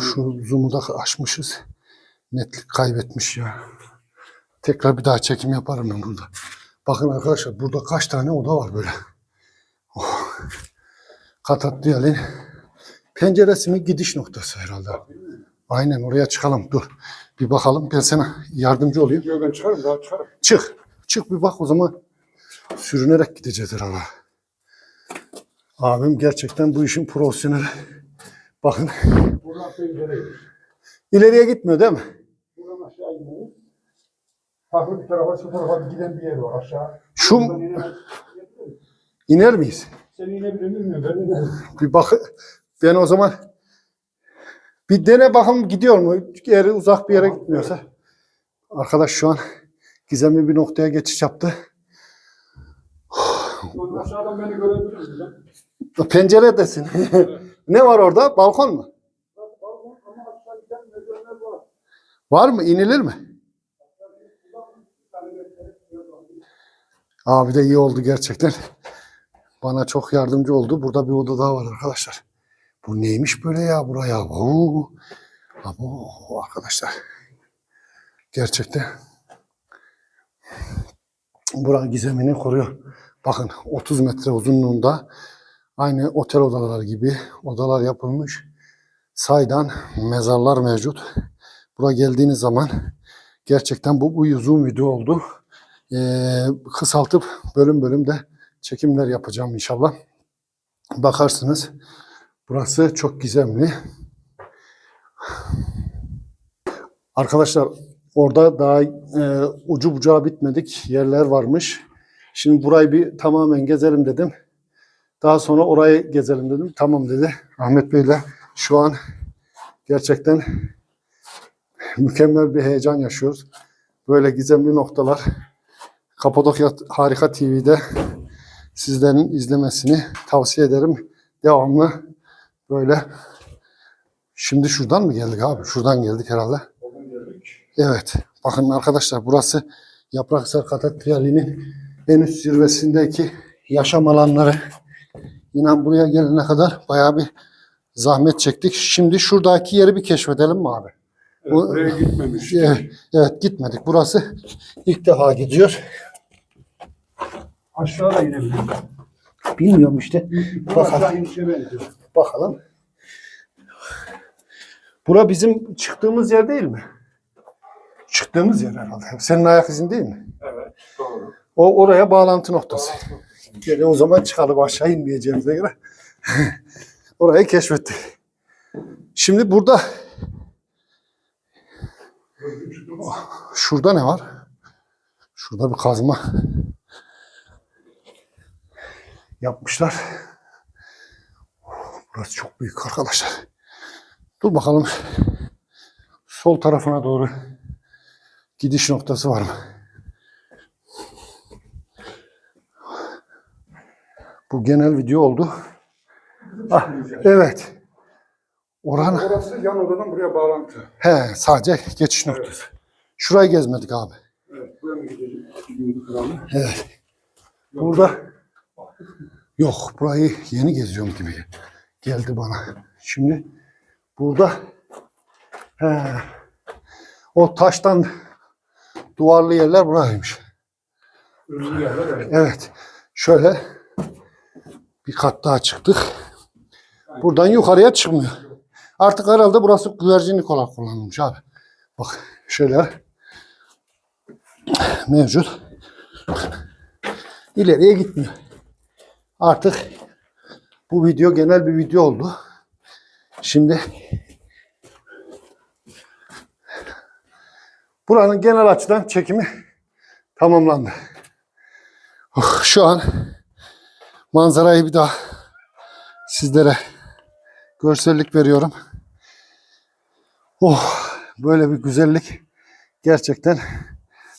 Şu zoom'u da açmışız. Netlik kaybetmiş ya. Tekrar bir daha çekim yaparım ben burada. Bakın arkadaşlar burada kaç tane oda var böyle. Oh. Katatyal'in penceresi mi gidiş noktası herhalde. Aynen oraya çıkalım. Dur. Bir bakalım. Ben sana yardımcı olayım. Yok ben çıkarım daha çıkarım. Çık. Çık bir bak o zaman. Sürünerek gideceğiz herhalde. Abim gerçekten bu işin profesyoneli. Bakın. Buradan pencereyi. ileriye gitmiyor değil mi? Buradan aşağı gidelim. Farklı bir tarafa şu tarafa giden bir yer var aşağı. Şu iner miyiz? Sen inebilir miyim? Ben inerim. Bir bak. Ben o zaman bir dene bakalım gidiyor mu? Eğer uzak bir yere gitmiyorsa. Arkadaş şu an gizemli bir noktaya geçiş yaptı. Aşağıdan beni görebilir misin? Penceredesin. Ne var orada? Balkon mu? Var mı? İnilir mi? Abi de iyi oldu gerçekten. Bana çok yardımcı oldu. Burada bir oda daha var arkadaşlar. Bu neymiş böyle ya buraya? Oo. Abo arkadaşlar. Gerçekten buranın gizemini koruyor. Bakın 30 metre uzunluğunda aynı otel odaları gibi odalar yapılmış. Saydan mezarlar mevcut. Buraya geldiğiniz zaman gerçekten bu, uzun video oldu. Ee, kısaltıp bölüm bölüm de çekimler yapacağım inşallah. Bakarsınız. Burası çok gizemli. Arkadaşlar orada daha e, ucu bucağı bitmedik yerler varmış. Şimdi burayı bir tamamen gezelim dedim. Daha sonra orayı gezelim dedim. Tamam dedi. Ahmet Bey'le şu an gerçekten mükemmel bir heyecan yaşıyoruz. Böyle gizemli noktalar Kapadokya Harika TV'de sizlerin izlemesini tavsiye ederim. Devamlı böyle. Şimdi şuradan mı geldik abi? Şuradan geldik herhalde. Evet. Bakın arkadaşlar burası Yaprakser Katedrali'nin en üst zirvesindeki yaşam alanları. İnan buraya gelene kadar bayağı bir zahmet çektik. Şimdi şuradaki yeri bir keşfedelim mi abi? Evet, Bu- buraya gitmemiş. Evet, evet gitmedik. Burası ilk defa gidiyor. Aşağı da inebilirim. Bilmiyorum işte. Benziyor. Bakalım. Bura bizim çıktığımız yer değil mi? Çıktığımız yer herhalde. Senin ayak izin değil mi? Evet doğru. O oraya bağlantı noktası. Gene o zaman çıkalım aşağı inmeyeceğimize göre. Orayı keşfettik. Şimdi burada şurada ne var? Şurada bir kazma yapmışlar. Burası çok büyük arkadaşlar. Dur bakalım. Sol tarafına doğru gidiş noktası var mı? Bu genel video oldu. Ah, evet. Oranın Orası yan odadan buraya bağlantı. he sadece geçiş noktası. Şurayı gezmedik abi. Evet buraya mı gideceğiz? Evet. Burada yok burayı yeni geziyorum gibi geldi bana. Şimdi burada he, o taştan duvarlı yerler buraymış. Yerler evet. Evet. Şöyle bir kat daha çıktık. Buradan yukarıya çıkmıyor. Artık herhalde burası güvercinlik olarak kullanılmış abi. Bak şeyler mevcut. İleriye gitmiyor. Artık bu video genel bir video oldu. Şimdi buranın genel açıdan çekimi tamamlandı. Oh, Şu an manzarayı bir daha sizlere görsellik veriyorum. Oh, böyle bir güzellik gerçekten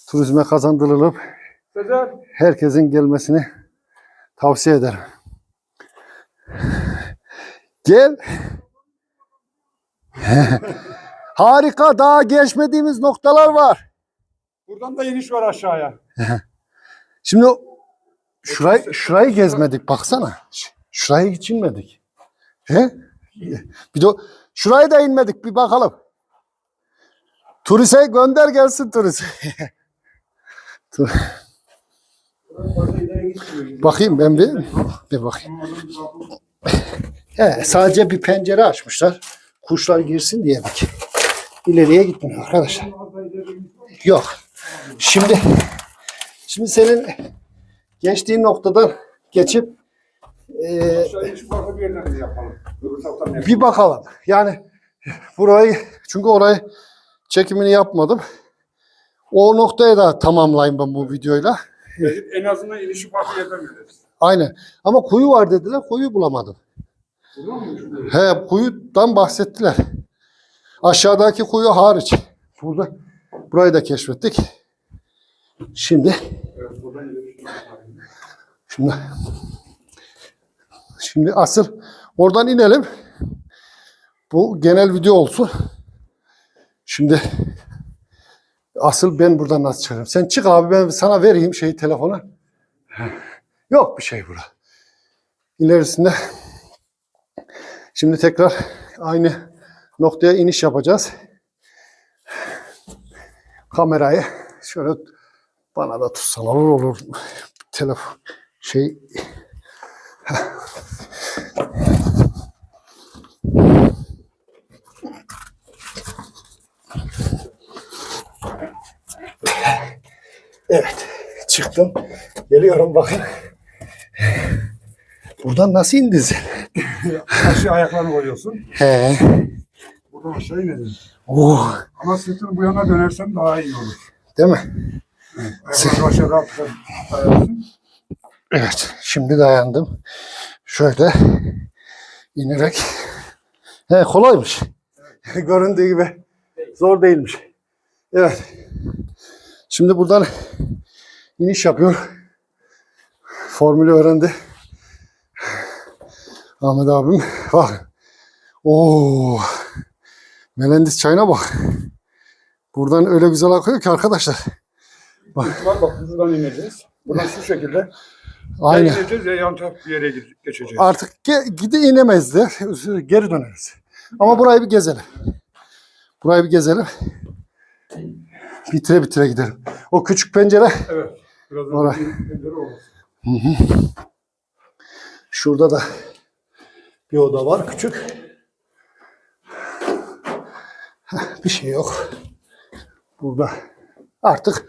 turizme kazandırılıp herkesin gelmesini tavsiye ederim. Gel. Harika daha geçmediğimiz noktalar var. Buradan da iniş var aşağıya. Şimdi şurayı, şurayı gezmedik baksana. Şurayı hiç inmedik. He? Bir de o Şuraya da inmedik bir bakalım. Turiste gönder gelsin turist. Tur- bakayım ben bir, bir bakayım. He, sadece bir pencere açmışlar. Kuşlar girsin diye bak. İleriye gitmiyor arkadaşlar. Yok. Şimdi şimdi senin geçtiğin noktadan geçip farklı bir bakalım. Yani burayı çünkü orayı çekimini yapmadım. O noktaya da tamamlayayım ben bu videoyla. En azından inişi farklı yerden. Aynen. Ama kuyu var dediler. Kuyu bulamadım. He kuyudan bahsettiler. Aşağıdaki kuyu hariç. Burada burayı da keşfettik. Şimdi Evet. Şimdi şimdi asıl oradan inelim. Bu genel video olsun. Şimdi asıl ben buradan nasıl çıkarım? Sen çık abi ben sana vereyim şeyi telefona. Yok bir şey burada. İlerisinde şimdi tekrar aynı noktaya iniş yapacağız. Kamerayı şöyle bana da tutsan olur olur. Telefon şey Evet. Çıktım. Geliyorum bakın. Buradan nasıl indin sen? Aşağı ayaklarını koyuyorsun. He. Buradan aşağı inelim. Oh. Ama sırtını bu yana dönersen daha iyi olur. Değil mi? Ayaklarını aşağı rahatlıkla dayarsın. Evet. Şimdi dayandım. Şöyle inerek. He kolaymış. Göründüğü gibi zor değilmiş. Evet. Şimdi buradan iniş yapıyor. Formülü öğrendi. Ahmet abim. Bak. Oo. Melendis çayına bak. Buradan öyle güzel akıyor ki arkadaşlar. Bak bak buradan ineceğiz. Buradan şu şekilde. Aynen. ya yan taraf bir yere ge- geçeceğiz. Artık ge- gidi inemeyiz de geri döneriz. Ama burayı bir gezelim. Burayı bir gezelim. Bitire bitire gidelim. O küçük pencere Evet. Birazdan Oraya. bir pencere olur. şurada da bir oda var küçük. Bir şey yok. Burada artık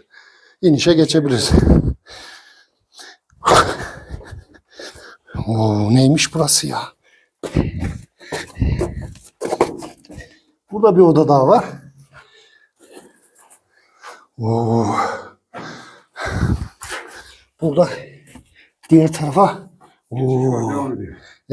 inişe geçebiliriz. Oo, neymiş burası ya? Burada bir oda daha var. Oo. Burada diğer tarafa. Oo.